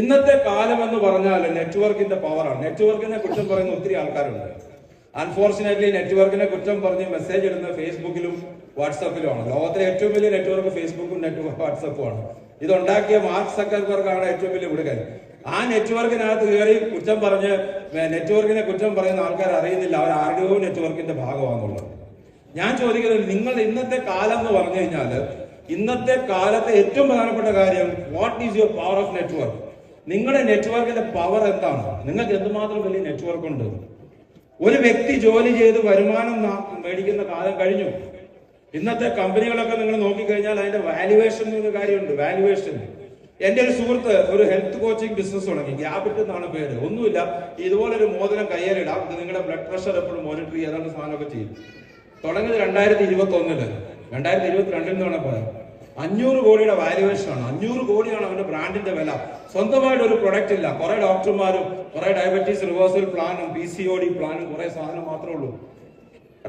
ഇന്നത്തെ കാലം എന്ന് പറഞ്ഞാൽ നെറ്റ്വർക്കിന്റെ പവറാണ് നെറ്റ്വർക്കിനെ കുറ്റം പറയുന്ന ഒത്തിരി ആൾക്കാരുണ്ട്. അൺഫോർച്ചുനേറ്റ്ലി നെറ്റ്വർക്കിനെ കുറ്റം പറഞ്ഞ് മെസ്സേജ് ഇടുന്ന ഫേസ്ബുക്കിലും വാട്സപ്പിലുമാണ്. ലോകത്തിലെ ഏറ്റവും വലിയ നെറ്റ്വർക്ക് ഫേസ്ബുക്കും നെറ്റ്വർക്ക് വാട്സപ്പുമാണ് ഇതുണ്ടാക്കിയ മാർക്ക് സക്കർബർഗാണ് ഏറ്റവും വലിയ വിടുകൻ ആ നെറ്റ്വർക്കിനകത്ത് കയറി കുറ്റം പറഞ്ഞ് നെറ്റ്വർക്കിനെ കുറ്റം പറയുന്ന ആൾക്കാർ അറിയുന്നില്ല. അവർ ആരുടെയോ നെറ്റ്വർക്കിന്റെ ഭാഗമാണെന്നുള്ളത്. ഞാൻ ചോദിക്കുന്നത് നിങ്ങൾ ഇന്നത്തെ കാലം എന്ന് പറഞ്ഞു കഴിഞ്ഞാൽ ഇന്നത്തെ കാലത്തെ ഏറ്റവും പ്രധാനപ്പെട്ട കാര്യം what is your power of network നിങ്ങളുടെ നെറ്റ്വർക്കിന്റെ പവർ എന്താണ്? നിങ്ങൾക്ക് എന്തുമാത്രം വലിയ നെറ്റ്വർക്ക് ഉണ്ട്? ഒരു വ്യക്തി ജോലി ചെയ്ത് വരുമാനം മേടിക്കുന്ന കാലം കഴിഞ്ഞു. ഇന്നത്തെ കമ്പനികളൊക്കെ നിങ്ങൾ നോക്കിക്കഴിഞ്ഞാൽ അതിന്റെ വാല്യുവേഷൻ കാര്യമുണ്ട് വാല്യുവേഷൻ എന്റെ ഒരു സുഹൃത്ത് ഒരു ഹെൽത്ത് കോച്ചിങ് ബിസിനസ് തുടങ്ങി. ഗ്യാബിറ്റ് എന്നാണ് പേര്. ഒന്നുമില്ല ഇതുപോലെ ഒരു മോതിരം കയ്യേലിടാം ഇത് നിങ്ങളുടെ ബ്ലഡ് പ്രഷർ എപ്പോഴും മോണിറ്റർ ചെയ്യാതെ സാധനമൊക്കെ ചെയ്യും. തുടങ്ങിയത് രണ്ടായിരത്തി ഇരുപത്തി ഒന്നിൽ രണ്ടായിരത്തി ഇരുപത്തിരണ്ടിൽ നിന്നാണ് പറയാം. അഞ്ഞൂറ് കോടിയുടെ വാല്യുവേഷൻ ആണ്. അഞ്ഞൂറ് കോടിയാണ് അവന്റെ ബ്രാൻഡിന്റെ വില. സ്വന്തമായിട്ട് ഒരു പ്രൊഡക്റ്റ് ഇല്ല. കുറെ ഡോക്ടർമാരും കുറെ ഡയബറ്റീസ് റിവേഴ്സൽ പ്ലാനും പി സി ഒ ഡി പ്ലാനും കുറെ സാധനം മാത്രമേ ഉള്ളൂ.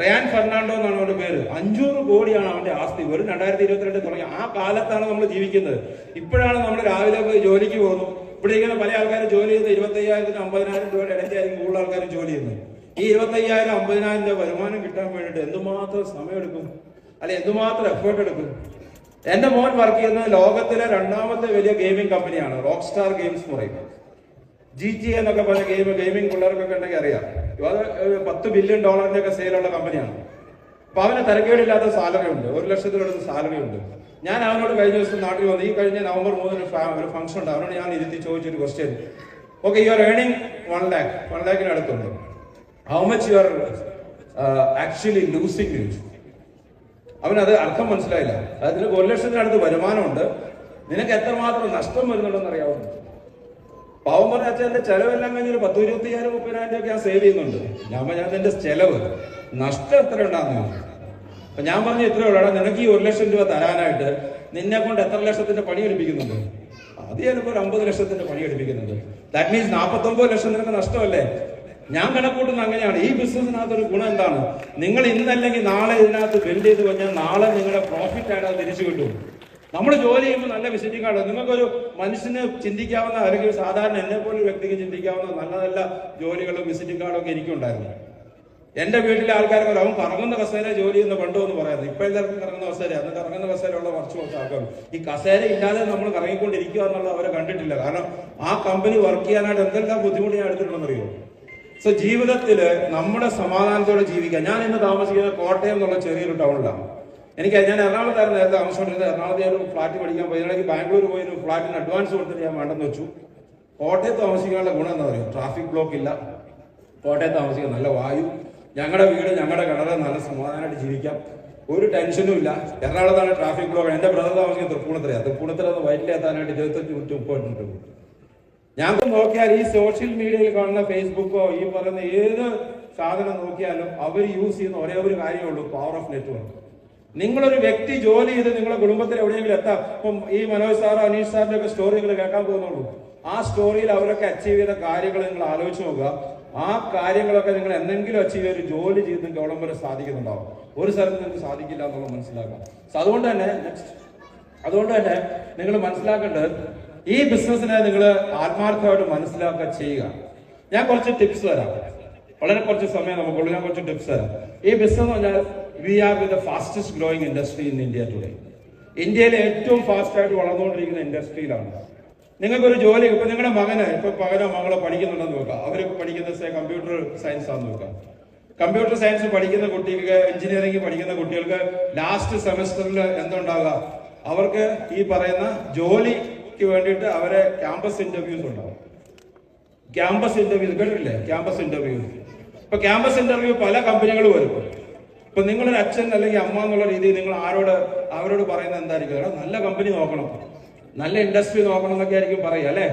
റയാൻ ഫെർണാണ്ടോ എന്നാണ് അവന്റെ പേര്. അഞ്ഞൂറ് കോടിയാണ് അവന്റെ ആസ്തി. വെറും രണ്ടായിരത്തി ഇരുപത്തിരണ്ട് തുടങ്ങി. ആ കാലത്താണ് നമ്മൾ ജീവിക്കുന്നത്. ഇപ്പോഴാണ് നമ്മൾ രാവിലെ പോയി ജോലിക്ക് പോകുന്നു. ഇവിടെ ഇങ്ങനെ പല ആൾക്കാരും ജോലി ചെയ്യുന്നത് ഇരുപത്തി അയ്യായിരത്തിന് അമ്പതിനായിരം രൂപയുടെ ഇടയ്ക്കായിരിക്കും കൂടുതൽ ആൾക്കാരും ജോലി ചെയ്യുന്നത്. ഈ ഇരുപത്തി അയ്യായിരം അമ്പതിനായിരം രൂപ വരുമാനം കിട്ടാൻ വേണ്ടിയിട്ട് എന്തുമാത്രം സമയം എടുക്കും? അല്ലെ എന്തുമാത്രം എഫേർട്ട് എടുക്കും? എന്റെ മോൻ വർക്ക് ചെയ്യുന്ന ലോകത്തിലെ രണ്ടാമത്തെ വലിയ ഗെയിമിംഗ് കമ്പനിയാണ് റോക്ക് സ്റ്റാർ ഗെയിംസ് എന്ന് പറയുന്നത്. ജി ടി എന്നൊക്കെ പറഞ്ഞ ഗെയിം ഗെയിമിംഗ് പിള്ളേർക്കൊക്കെ ഉണ്ടെങ്കിൽ അറിയാം. അത് പത്ത് ബില്യൺ ഡോളറിന്റെ ഒക്കെ സെയിലുള്ള കമ്പനിയാണ് അപ്പൊ അവന് തരക്കേടില്ലാത്ത സാലറി ഉണ്ട്. ഒരു ലക്ഷത്തിലടുത്ത് സാലറി ഉണ്ട്. ഞാൻ അവനോട് കഴിഞ്ഞ ദിവസം നാട്ടിൽ വന്നു. ഈ കഴിഞ്ഞ നവംബർ മൂന്നിന് ഒരു ഫംഗ്ഷൻ ഉണ്ട്. അവനോട് ഞാൻ ഇരുത്തി ചോദിച്ചൊരു question okay you are earning one lakh one ലാക്കിന് അടുത്തുണ്ട്. How much you are actually losing അവനത് അർത്ഥം മനസ്സിലായില്ല. അതിന് ഒരു ലക്ഷത്തിനടുത്ത് വരുമാനമുണ്ട്. നിനക്ക് എത്രമാത്രം നഷ്ടം വരുന്നുണ്ടെന്ന് അറിയാവുന്നു പാവം പറഞ്ഞ അച്ഛൻ എന്റെ ചെലവെല്ലാം കഴിഞ്ഞ് ഒരു പത്ത് ഇരുപത്തി അയ്യായിരം മുപ്പതിനായിരം രൂപ ഞാൻ സേവ് ചെയ്യുന്നുണ്ട്. ഞാൻ പറഞ്ഞാൽ എന്റെ ചെലവ്. നഷ്ടം എത്ര ഉണ്ടാകുന്നു? അപ്പൊ ഞാൻ പറഞ്ഞു ഇത്രയേ ഉള്ളൂ. നിനക്ക് ഈ ഒരു ലക്ഷം രൂപ തരാനായിട്ട് നിന്നെ കൊണ്ട് എത്ര ലക്ഷത്തിന്റെ പണി എടുപ്പിക്കുന്നുണ്ട്? അത് ചിലപ്പോൾ ഒരു അമ്പത് ലക്ഷത്തിന്റെ പണി എടുപ്പിക്കുന്നുണ്ട്. ദാറ്റ് മീൻസ് നാൽപ്പത്തൊമ്പത് ലക്ഷം നിനക്ക് നഷ്ടമല്ലേ? ഞാൻ കണക്കൂട്ടുന്ന അങ്ങനെയാണ്. ഈ ബിസിനസ്സിനകത്തൊരു ഗുണം എന്താണ്? നിങ്ങൾ ഇന്നല്ലെങ്കിൽ നാളെ ഇതിനകത്ത് ബിൽഡ് ചെയ്ത് കഴിഞ്ഞാൽ നാളെ നിങ്ങളുടെ പ്രോഫിറ്റ് ആയിട്ട് അത് തിരിച്ചു കിട്ടും. നമ്മൾ ജോലി ചെയ്യുമ്പോൾ നല്ല വിസിറ്റിംഗ് കാർഡ് നിങ്ങൾക്കൊരു മനുഷ്യന് ചിന്തിക്കാവുന്ന അല്ലെങ്കിൽ സാധാരണ എന്നെ പോലെ വ്യക്തിക്ക് ചിന്തിക്കാവുന്ന നല്ല നല്ല ജോലികളും വിസിറ്റിംഗ് കാർഡും ഒക്കെ എനിക്കുണ്ടായിരുന്നു എന്റെ വീട്ടിലെ ആൾക്കാരൊക്കെ അവൻ കറങ്ങുന്ന കസേര ജോലി ചെയ്യുന്ന പണ്ടോ എന്ന് പറയുന്നത് ഇപ്പോഴത്തെ കറങ്ങുന്ന കസേര അന്ന് കറങ്ങുന്ന കസേരയുള്ള കുറച്ച് കുറച്ച് ആൾക്കാർ ഈ കസേര ഇല്ലാതെ നമ്മൾ കറങ്ങിക്കൊണ്ടിരിക്കുക എന്നുള്ളത് അവരെ കണ്ടിട്ടില്ല. കാരണം ആ കമ്പനി വർക്ക് ചെയ്യാനായിട്ട് എന്തെല്ലാം ബുദ്ധിമുട്ട് ഞാൻ എടുത്തിട്ടുണ്ടെന്നറിയോ? സോ ജീവിതത്തിൽ നമ്മുടെ സമാധാനത്തോടെ ജീവിക്കാൻ ഞാൻ ഇന്ന് താമസിക്കുന്ന കോട്ടയം എന്നുള്ള ചെറിയൊരു ടൗണിലാണ് എനിക്ക് ഞാൻ എറണാകുളത്തായിരുന്നു നേരത്തെ താമസിച്ചുകൊണ്ടിരുന്നത് എറണാകുളത്ത് ഞാൻ ഫ്ലാറ്റ് പഠിക്കാൻ പോയി. ഇടയ്ക്ക് ബാംഗ്ലൂർ പോയി ഫ്ലാറ്റിന് അഡ്വാൻസ് കൊടുത്തിട്ട് ഞാൻ വേണ്ടെന്ന് വെച്ചു. കോട്ടയത്ത് താമസിക്കാനുള്ള ഗുണം എന്താ പറയുക ട്രാഫിക് ബ്ലോക്ക് ഇല്ല. കോട്ടയത്ത് താമസിക്കാൻ നല്ല വായു. ഞങ്ങളുടെ വീട് ഞങ്ങളുടെ കിണറ് നല്ല സമാധാനമായിട്ട് ജീവിക്കാം. ഒരു ടെൻഷനും ഇല്ല. എറണാകുളത്താണ് ട്രാഫിക് ബ്ലോക്ക്. എന്റെ ബ്രദർ താമസിക്കുന്നത് തൃപ്പൂണിത്തറയാണ് തൃപ്പൂണിത്തറ വയറ്റിലെത്താനായിട്ട് ഇരുപത്തഞ്ച് മിനിറ്റ് മുപ്പത് മിനിറ്റ് ഞാൻ നോക്കിയാൽ ഈ സോഷ്യൽ മീഡിയയിൽ കാണുന്ന ഫേസ്ബുക്കോ ഈ പറയുന്ന ഏത് സാധനം നോക്കിയാലും അവർ യൂസ് ചെയ്യുന്ന ഒരേ ഒരു കാര്യമേ ഉള്ളൂ പവർ ഓഫ് നെറ്റ്വർക്ക് നിങ്ങളൊരു വ്യക്തി ജോലി ചെയ്ത് നിങ്ങളുടെ കുടുംബത്തിൽ എവിടെയെങ്കിലും എത്താം ഇപ്പം ഈ മനോജ് സാറോ അനീഷ് സാറിന്റെ ഒക്കെ സ്റ്റോറികൾ കേൾക്കാൻ പോകുന്നുള്ളൂ. ആ സ്റ്റോറിയിൽ അവരൊക്കെ അച്ചീവ് ചെയ്ത കാര്യങ്ങൾ നിങ്ങൾ ആലോചിച്ച് നോക്കുക. ആ കാര്യങ്ങളൊക്കെ നിങ്ങൾ എന്തെങ്കിലും അച്ചീവ് ഒരു ജോലി ചെയ്ത് നിങ്ങൾക്ക് എവിടം വരെ സാധിക്കുന്നുണ്ടാവും. ഒരു സ്ഥലത്ത് നിങ്ങൾക്ക് സാധിക്കില്ല എന്നുള്ളത് മനസ്സിലാക്കാം അതുകൊണ്ട് തന്നെ നെക്സ്റ്റ് അതുകൊണ്ട് തന്നെ നിങ്ങൾ മനസ്സിലാക്കേണ്ടത് ഈ ബിസിനസ്സിനെ നിങ്ങൾ ആത്മാർത്ഥമായിട്ട് മനസ്സിലാക്കുക ചെയ്യുക. ഞാൻ കുറച്ച് ടിപ്സ് തരാം. വളരെ കുറച്ച് സമയം നമുക്കുള്ളൂ. ഞാൻ കുറച്ച് ടിപ്സ് തരാം. ഈ ബിസിനസ് പറഞ്ഞാൽ we are with the fastest growing industry in India today ഇന്ത്യയിലെ ഏറ്റവും ഫാസ്റ്റായിട്ട് വളർന്നുകൊണ്ടിരിക്കുന്ന ഇൻഡസ്ട്രിയിലാണ് നിങ്ങൾക്കൊരു ജോലി ഇപ്പൊ നിങ്ങളുടെ മകന് ഇപ്പൊ മകനോ മകളോ പഠിക്കുന്നുണ്ടെന്ന് നോക്കാം. അവർ പഠിക്കുന്ന കമ്പ്യൂട്ടർ സയൻസ് ആണെന്ന് നോക്കാം. കമ്പ്യൂട്ടർ സയൻസ് പഠിക്കുന്ന കുട്ടികൾക്ക് എഞ്ചിനീയറിംഗ് പഠിക്കുന്ന കുട്ടികൾക്ക് ലാസ്റ്റ് സെമസ്റ്ററിൽ എന്തുണ്ടാകുക അവർക്ക് ഈ പറയുന്ന ജോലിക്ക് വേണ്ടിയിട്ട് അവരെ ക്യാമ്പസ് ഇന്റർവ്യൂസ് ഉണ്ടാവും. ക്യാമ്പസ് ഇന്റർവ്യൂസ് കേട്ടിട്ടില്ലേ? ക്യാമ്പസ് ഇന്റർവ്യൂ ഇപ്പൊ ക്യാമ്പസ് ഇന്റർവ്യൂ പല കമ്പനികൾ വരും. ഇപ്പൊ നിങ്ങളൊരു അച്ഛൻ അല്ലെങ്കിൽ അമ്മ എന്നുള്ള രീതിയിൽ നിങ്ങൾ ആരോട് അവരോട് പറയുന്നത് എന്തായിരിക്കും? നല്ല കമ്പനി നോക്കണം. നല്ല ഇൻഡസ്ട്രി നോക്കണം എന്നൊക്കെ ആയിരിക്കും പറയുക അല്ലേ?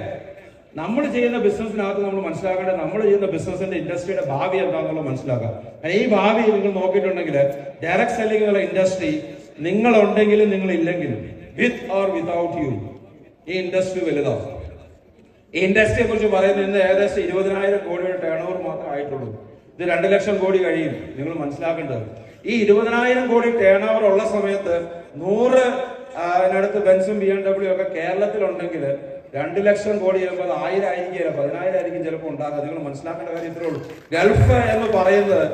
നമ്മൾ ചെയ്യുന്ന ബിസിനസ്സിനകത്ത് നമ്മൾ മനസ്സിലാക്കേണ്ടത് നമ്മൾ ചെയ്യുന്ന ബിസിനസിന്റെ ഇൻഡസ്ട്രിയുടെ ഭാവി എന്താണെന്നുള്ളത് മനസ്സിലാക്കാം. ഈ ഭാവി നിങ്ങൾ നോക്കിയിട്ടുണ്ടെങ്കിൽ ഡയറക്ട് സെല്ലിംഗ് എന്നുള്ള ഇൻഡസ്ട്രി നിങ്ങളുണ്ടെങ്കിലും നിങ്ങളില്ലെങ്കിലും വിത്ത് ഓർ വിതൗട്ട് യു ഈ ഇൻഡസ്ട്രി വലുതാണ് ഈ ഇൻഡസ്ട്രിയെ കുറിച്ച് പറയുന്നത് ഏകദേശം ഇരുപതിനായിരം കോടിയുടെ ടേൺ ഓവർ മാത്രമേ ആയിട്ടുള്ളൂ. ഇത് രണ്ട് ലക്ഷം കോടി കഴിയും. നിങ്ങൾ മനസ്സിലാക്കേണ്ടത്. ഈ ഇരുപതിനായിരം കോടി ടേൺ ഓവർ ഉള്ള സമയത്ത് നൂറ് അതിനടുത്ത് ബെൻസും ബി എം ഡബ്ല്യു ഒക്കെ കേരളത്തിലുണ്ടെങ്കിൽ രണ്ട് ലക്ഷം കോടി ചിലപ്പോൾ അത് ആയിരം ആയിരിക്കും പതിനായിരം ആയിരിക്കും ചിലപ്പോൾ ഉണ്ടാകുക നിങ്ങൾ മനസ്സിലാക്കേണ്ട കാര്യം ഇത്രേ ഉള്ളൂ. ഗൾഫ് എന്ന് പറയുന്നത്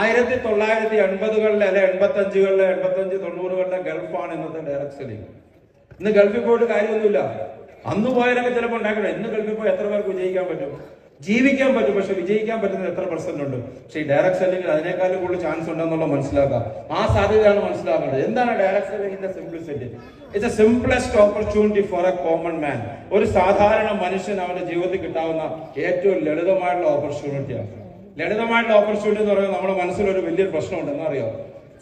ആയിരത്തി തൊള്ളായിരത്തി എൺപതുകളിലെ അല്ലെ എൺപത്തഞ്ചുകളിലെ എൺപത്തഞ്ച് തൊണ്ണൂറുകളിലെ ഗൾഫാണ് ഇന്നത്തെ ഡയറക്ട് സെല്ലിംഗ് ഇന്ന് ഗൾഫിൽ പോയിട്ട് കാര്യമൊന്നുമില്ല. അന്ന് പോയാലൊക്കെ ചിലപ്പോൾ ഉണ്ടാക്കണം. ഇന്ന് ഗൾഫിൽ പോയി എത്ര പേർക്ക് വിജയിക്കാൻ പറ്റും? ജീവിക്കാൻ പറ്റും. പക്ഷെ വിജയിക്കാൻ പറ്റുന്നത് എത്ര പെർസെന്റ് ഉണ്ട്? പക്ഷേ ഈ ഡയറക്ട് സെല്ലിംഗ് അതിനേക്കാളും കൂടുതൽ ചാൻസ് ഉണ്ടെന്നുള്ള മനസ്സിലാക്കുക ആ സാധ്യതയാണ് മനസ്സിലാക്കേണ്ടത്. എന്താണ് direct സെല്ലിംഗിന്റെ simplicity it's a simplest opportunity for a common man ഒരു സാധാരണ മനുഷ്യൻ അവന്റെ ജീവിതത്തിൽ കിട്ടാവുന്ന ഏറ്റവും ലളിതമായിട്ടുള്ള ഓപ്പർച്യൂണിറ്റിയാണ് ലളിതമായിട്ടുള്ള ഓപ്പർച്യൂണിറ്റി എന്ന് പറയുമ്പോൾ നമ്മുടെ മനസ്സിലൊരു വലിയൊരു പ്രശ്നമുണ്ട്. എന്നറിയോ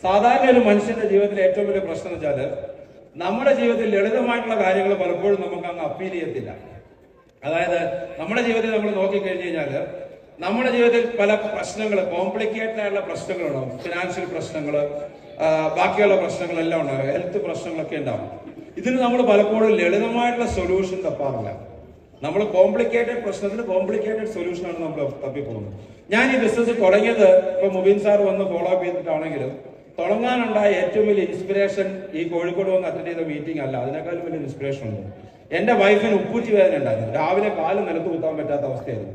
സാധാരണ ഒരു മനുഷ്യന്റെ ജീവിതത്തിലെ ഏറ്റവും വലിയ പ്രശ്നം എന്ന് വെച്ചാൽ നമ്മുടെ ജീവിതത്തിൽ ലളിതമായിട്ടുള്ള കാര്യങ്ങൾ പലപ്പോഴും നമുക്ക് അങ്ങ് അപ്പീൽ ചെയ്യത്തില്ല. അതായത് നമ്മുടെ ജീവിതത്തിൽ നമ്മൾ നോക്കിക്കഴിഞ്ഞു കഴിഞ്ഞാൽ നമ്മുടെ ജീവിതത്തിൽ പല പ്രശ്നങ്ങൾ കോംപ്ലിക്കേറ്റഡ് ആയിട്ടുള്ള പ്രശ്നങ്ങളുണ്ടാവും ഫിനാൻഷ്യൽ പ്രശ്നങ്ങൾ ബാക്കിയുള്ള പ്രശ്നങ്ങളെല്ലാം ഉണ്ടാകും ഹെൽത്ത് പ്രശ്നങ്ങളൊക്കെ ഉണ്ടാവും. ഇതിന് നമ്മൾ പലപ്പോഴും ലളിതമായിട്ടുള്ള സൊല്യൂഷൻ തപ്പാറില്ല. നമ്മൾ കോംപ്ലിക്കേറ്റഡ് പ്രശ്നത്തിന് കോംപ്ലിക്കേറ്റഡ് സൊല്യൂഷനാണ് നമ്മൾ തപ്പി തപ്പിപ്പോകുന്നത്. ഞാൻ ഈ ബിസിനസ് തുടങ്ങിയത് ഇപ്പൊ മുബീൻ സാർ വന്ന് ഫോളോ അപ്പ് ചെയ്തിട്ടാണെങ്കിലും തുടങ്ങാനുണ്ടായ ഏറ്റവും വലിയ ഇൻസ്പിറേഷൻ ഈ കോഴിക്കോട് വന്ന് അറ്റൻഡ് ചെയ്ത മീറ്റിംഗ് അല്ല. അതിനേക്കാളും വലിയ ഇൻസ്പിറേഷൻ ഉണ്ട്. എന്റെ വൈഫിന് ഉപ്പൂറ്റി വേദന ഉണ്ടായിരുന്നു. രാവിലെ കാൽ നിലത്ത് കുത്താൻ പറ്റാത്ത അവസ്ഥയായിരുന്നു.